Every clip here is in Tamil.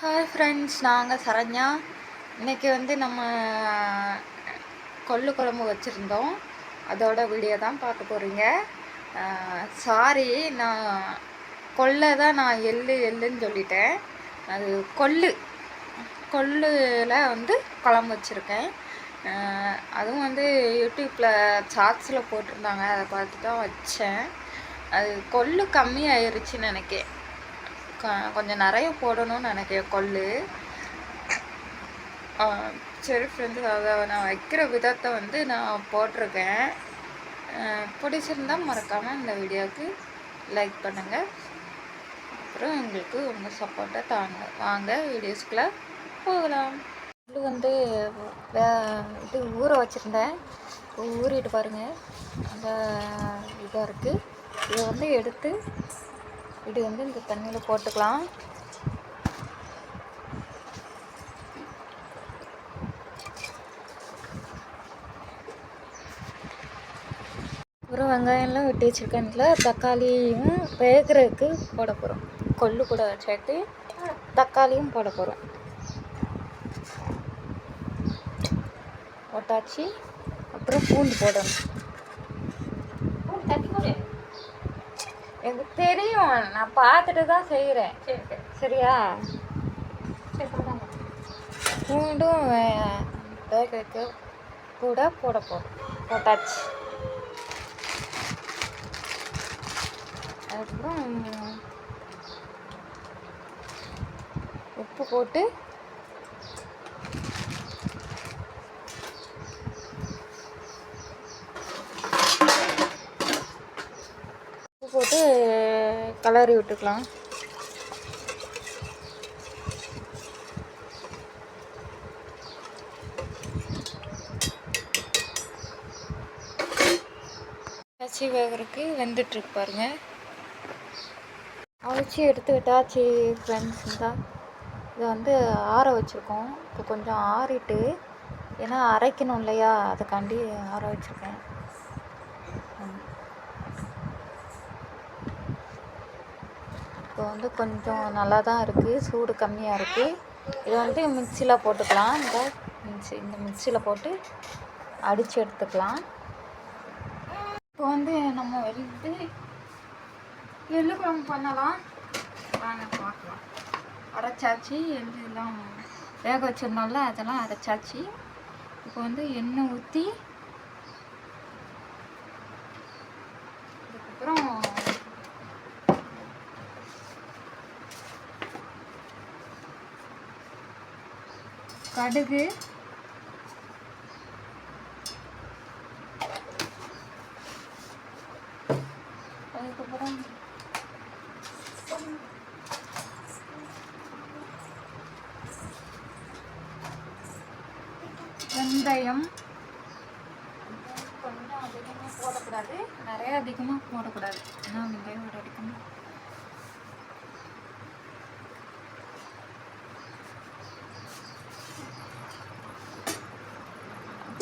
ஹாய் ஃப்ரெண்ட்ஸ் நாங்கள் சரண்யா. இன்னைக்கு வந்து நம்ம கொள்ளு குழம்பு வச்சுருந்தோம். அதோட வீடியோ தான் பார்க்க போகிறீங்க சாரி நான் கொள்ளை தான் நான் எள்ளு எள்ளுன்னு சொல்லிட்டேன். அது கொள்ளு. கொள்ளுல வந்து குழம்பு வச்சுருக்கேன். அதுவும் வந்து யூடியூப்பில் சாட்ஸில் போட்டிருந்தாங்க. அதை பார்த்து தான் வச்சேன். அது கொள்ளு கம்மியாயிருச்சுன்னு நினைக்கிறேன் கொஞ்சம் நிறைய போடணும்னு நினைக்கிறேன் கொள்ளு. சரி ஃப்ரெண்ட்ஸ் அதை நான் வைக்கிற விதத்தை வந்து நான் போட்டிருக்கேன். பிடிச்சிருந்தால் பிடிச்சிருந்தா மறக்காமல் இந்த வீடியோவுக்கு லைக் பண்ணுங்கள் அப்புறம் எங்களுக்கு உங்கள் சப்போர்ட்டை தாங்க. வாங்க வீடியோஸ்குள்ளே போகலாம். இது வந்து வே- இது ஊற வச்சுருந்தேன். ஊறிட்டு பாருங்கள் அந்த இதாக இருக்குது இதை வந்து எடுத்து இது வந்து இந்த தண்ணியில் போட்டுக்கலாம். அப்புறம் வெங்காயம்லாம் வெட்டி வச்சுருக்கேன்ல தக்காளியும் வேகிறதுக்கு போட போகிறோம் கொள்ளு கூட சேர்த்து தக்காளியும் போட போகிறோம் போட்டாச்சு. அப்புறம் பூண்டு போடணும். எனக்கு தெரியும். நான் பார்த்துட்டு தான் செய்கிறேன் சரியா? பூண்டும் வைக்க கூட போட போகிறோம் போட்டாச்சு. அதுக்கப்புறம் உப்பு போட்டு உப்பு போட்டு கலரி விட்டுக்கலாம். அரிசி வேகிறதுக்கு வெந்துட்டுருக்கு பாருங்கள் அவிச்சி எடுத்துக்கிட்டாச்சு ஃப்ரெண்ட்ஸ் தான் இதை வந்து ஆற வச்சுருக்கோம். இப்போ கொஞ்சம் ஆறிட்டு ஏன்னா அரைக்கணும் இல்லையா? அதுக்காண்டி ஆற வச்சுருக்கேன். இப்போ வந்து கொஞ்சம் நல்லா தான் இருக்குது சூடு கம்மியாக இருக்குது இதை வந்து மிக்சியில் போட்டுக்கலாம். இந்த மிக்சி இந்த மிக்சியில் போட்டு அடித்து எடுத்துக்கலாம். இப்போ வந்து நம்ம வந்து எள்ளு குழம்பு பண்ணலாம். வாங்க பார்க்கலாம். அரைச்சாச்சு எள்ளு எல்லாம் வேக வச்சிருந்தோம்ல அதெல்லாம் அரைச்சாச்சு இப்போ வந்து எண்ணெய் ஊற்றி அதுக்கப்புறம் கடுகு. அதுக்கப்புறம் வெந்தயம். கொஞ்சம் அதிகமாக போடக்கூடாது. நிறைய அதிகமாக போடக்கூடாது. ஏன்னா வெங்காயம் ஒரு அடிக்கணும்.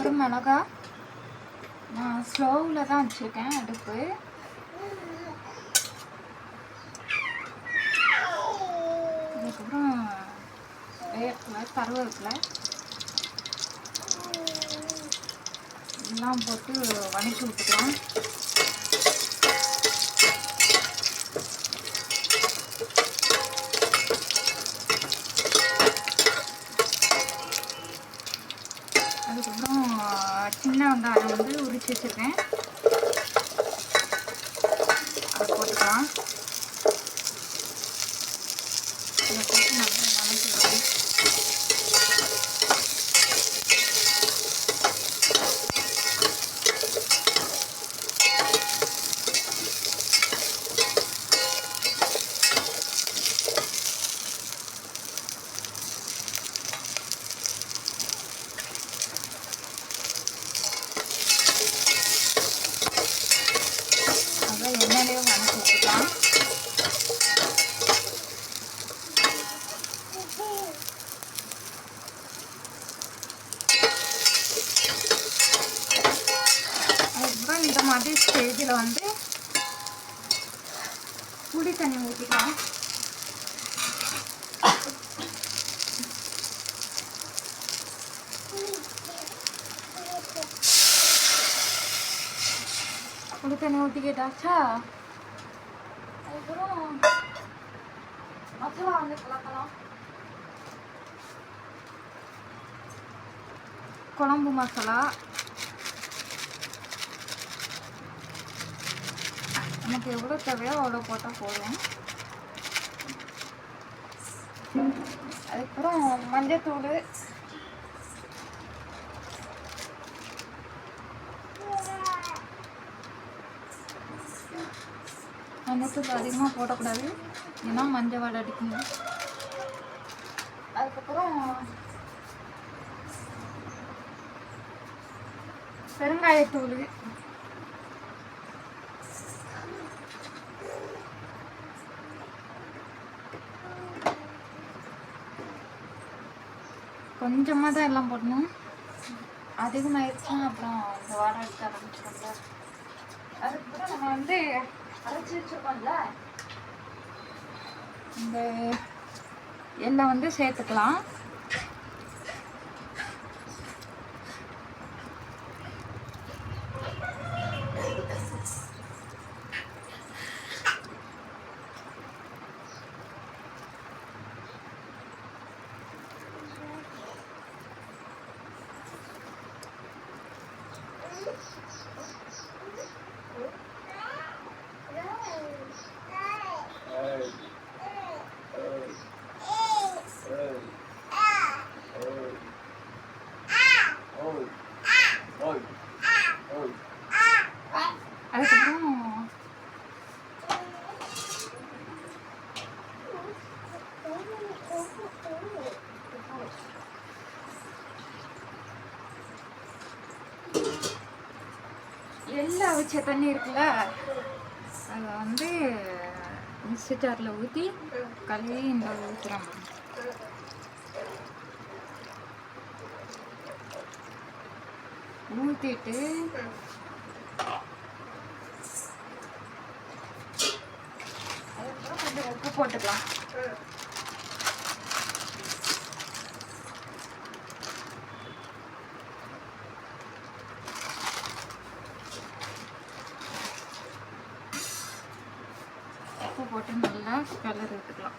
அப்புறம் மிளகா. நான் ஸ்லோவில் தான் வச்சுருக்கேன் அடுப்பு. அதுக்கப்புறம் வேர்க்கலை கருவேப்பிலை. எல்லாம் போட்டு வணக்கி விட்டுக்கலாம் அதுக்கப்புறம் சின்ன வெங்காயம் வந்து உரிச்சு வச்சுருக்கேன். அதை போட்டுக்கலாம். இதை போட்டு நல்லா வதக்கிக்கலாம் ಇಷ್ಟು ಇದಿಲ್ಲ ಅಂದರೆ ಉಳಿತಾನೆ ಊಟಿಗ ಉಳಿತಾನೆ ಊಟಿಗೆ அதுக்கப்புறம் மசாலா வந்து ಕಲಕಲ குழம்பு மசாலா நமக்கு எவ்வளோ தேவையோ அவ்வளோ போட்டால் போதும். அதுக்கப்புறம் மஞ்சத்தூள். மஞ்சத்தூள் அதிகமாக போடக்கூடாது. ஏன்னா மஞ்சள் வடை அடிக்குங்க அதுக்கப்புறம் பெருங்காயத்தூள். கொஞ்சமாக தான் எல்லாம் போடணும். அதிகமாகிடுச்சுன்னா அப்புறம் இந்த வாடை எடுக்க ஆரம்பிச்சிடும்ல அதுக்கப்புறம் நம்ம வந்து அரைச்சி வச்சுருக்கோம்ல. இந்த எல்லாம் வந்து சேர்த்துக்கலாம். எல்லாம் தண்ணி இருக்குல்ல அதை வந்து மிக்ஸி ஜாரில் ஊற்றி கழுவி இந்த ஊற்றுறோம் ஊற்றிட்டு அதுக்கப்புறம் கொஞ்சம் உப்பு போட்டுக்கலாம் உப்பு போட்டு நல்லா கலர் விட்டுக்கலாம்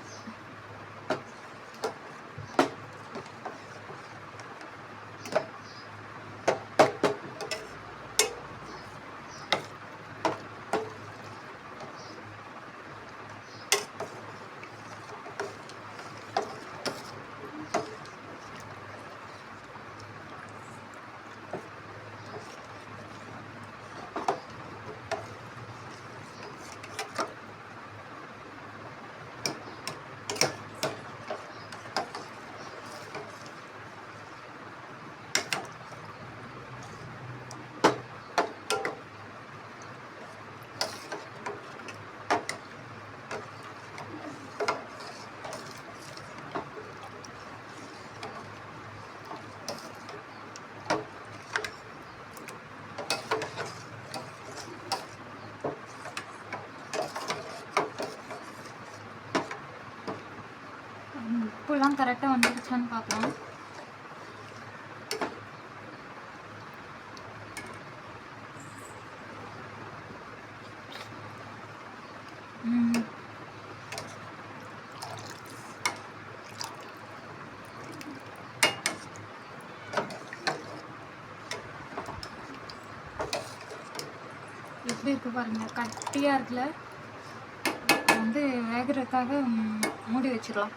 ம், கரெக்டாக வந்துருச்சான்னு பார்க்கலாம். எப்படி இருக்கு பாருங்கள் கட்டியாக இருக்குல்ல? வந்து வேகிறதுக்காக மூடி வச்சிடலாம்.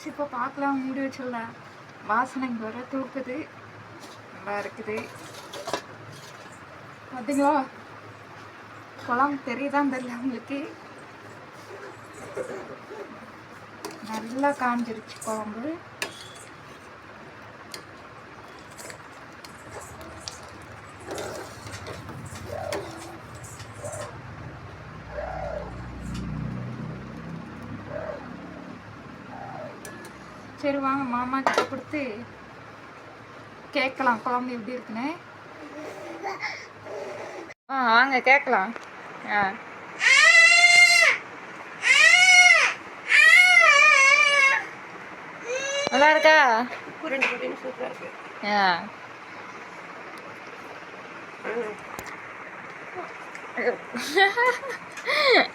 ஃப்ரெண்ட்ஸ் இப்போ பார்க்கலாம் மூடி வச்சிடலாம் வாசனை இங்கே வர தூக்குது. நல்லா இருக்குது. பார்த்தீங்களா குழம்பு தெரியுதான் தெரியல உங்களுக்கு. நல்லா காஞ்சிருச்சு குழம்பு. பேர் வாங்க மாமா கிட்ட கொடுத்து கேட்கலாம். குழம்பு எப்படி இருக்குன்னு. ஆ வாங்க கேட்கலாம். ஆ. நல்லா இருக்கா? ஆ.